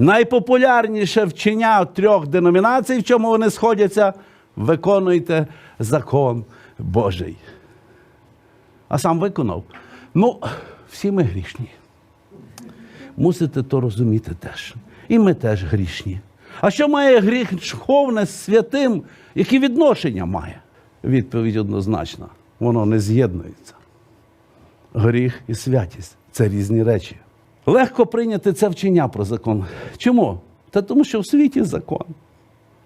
Найпопулярніше вчення трьох деномінацій, в чому вони сходяться, виконуйте закон Божий. А сам виконав. Ну, всі ми грішні. Мусите то розуміти теж. І ми теж грішні. А що має гріх шховне з святим? Які відношення має? Відповідь однозначна. Воно не з'єднується. Гріх і святість це різні речі. Легко прийняти це вчення про закон. Чому? Та тому, що в світі закон.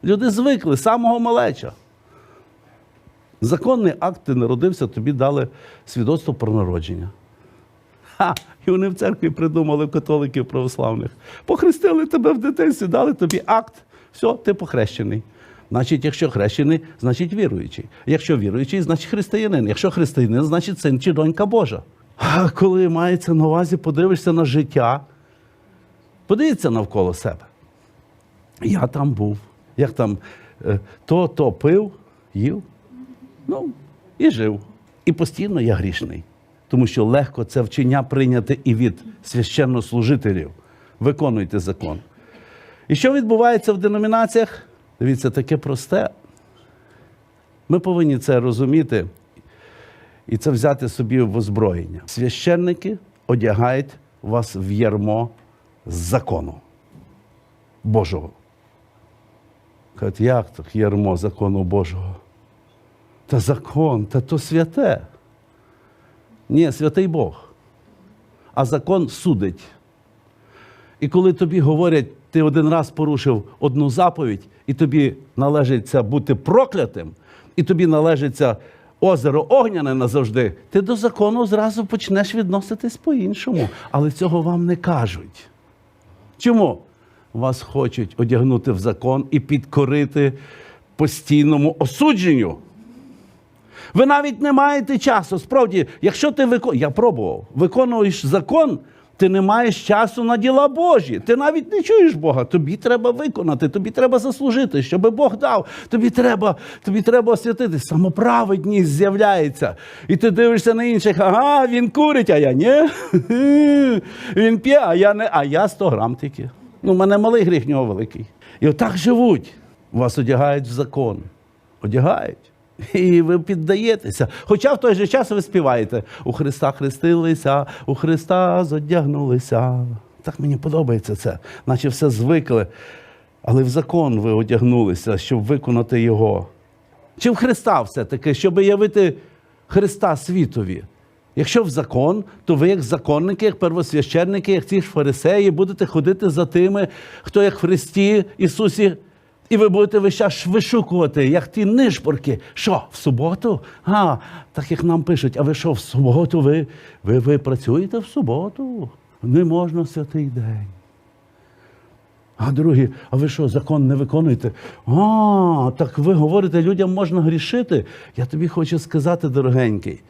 Люди звикли самого малеча. Законний акт ти народився, тобі дали свідоцтво про народження. Ха! І вони в церкві придумали католиків православних. Похрестили тебе в дитинстві, дали тобі акт. Все, ти похрещений. Значить, якщо хрещений, значить віруючий. Якщо віруючий, значить християнин. Якщо християнин, значить син чи донька Божа. Коли мається на увазі, подивишся на життя, подивіться навколо себе. Я там був. Як там е, то, то пив, їв, ну і жив. І постійно я грішний. Тому що легко це вчення прийняти і від священнослужителів. Виконуйте закон. І що відбувається в деномінаціях? Дивіться, таке просте. Ми повинні це розуміти і це взяти собі в озброєння. Священники одягають вас в ярмо закону Божого. Кажуть, як то ярмо закону Божого? Та закон, та то святе. Ні, святий Бог. А закон судить. І коли тобі говорять, ти один раз порушив одну заповідь, і тобі належиться бути проклятим, і тобі належиться озеро огняне назавжди, ти до закону зразу почнеш відноситись по-іншому. Але цього вам не кажуть. Чому? Вас хочуть одягнути в закон і підкорити постійному осудженню. Ви навіть не маєте часу. Справді, якщо ти виконуєш, я пробував, виконуєш закон, ти не маєш часу на діла Божі. Ти навіть не чуєш Бога. Тобі треба виконати, тобі треба заслужити, щоб Бог дав. Тобі треба, тобі треба освятити. Самоправедність з'являється. І ти дивишся на інших, ага, він курить, а я ні. Він п'є, а я не, а я 100 грам тільки. Ну, в мене малий гріх, нього великий. І отак живуть. Вас одягають в закон. Одягають. І ви піддаєтеся. Хоча в той же час ви співаєте: у Христа хрестилися, у Христа зодягнулися. Так мені подобається це, наче все звикли. Але в закон ви одягнулися, щоб виконати його. Чи в Христа все-таки, щоб явити Христа світові? Якщо в закон, то ви як законники, як первосвященники, як ці ж фарисеї, будете ходити за тими, хто як в Христі Ісусі. І ви будете весь час вишукувати, як ті нишпорки. Що, в суботу? А, так як нам пишуть, а ви що, в суботу ви, ви, ви працюєте в суботу? Не можна святий день. А другі, а ви що, закон не виконуєте? А, так ви говорите, людям можна грішити. Я тобі хочу сказати, дорогенький,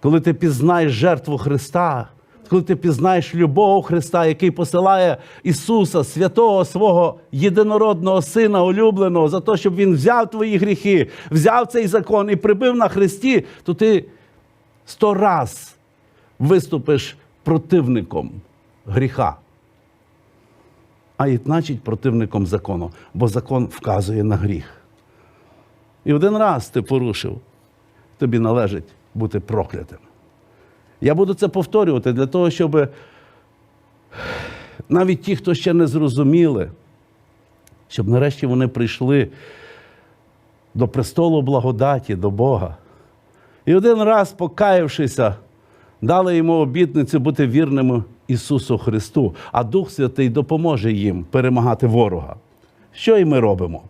коли ти пізнаєш жертву Христа, коли ти пізнаєш любов Христа, який посилає Ісуса, святого свого єдинородного Сина, улюбленого, за те, щоб Він взяв твої гріхи, взяв цей закон і прибив на Христі, то ти сто раз виступиш противником гріха. А і значить противником закону, бо закон вказує на гріх. І один раз ти порушив, тобі належить бути проклятим. Я буду це повторювати для того, щоб навіть ті, хто ще не зрозуміли, щоб нарешті вони прийшли до престолу благодаті, до Бога. І один раз, покаявшися, дали йому обітницю бути вірними Ісусу Христу, а Дух Святий допоможе їм перемагати ворога. Що і ми робимо?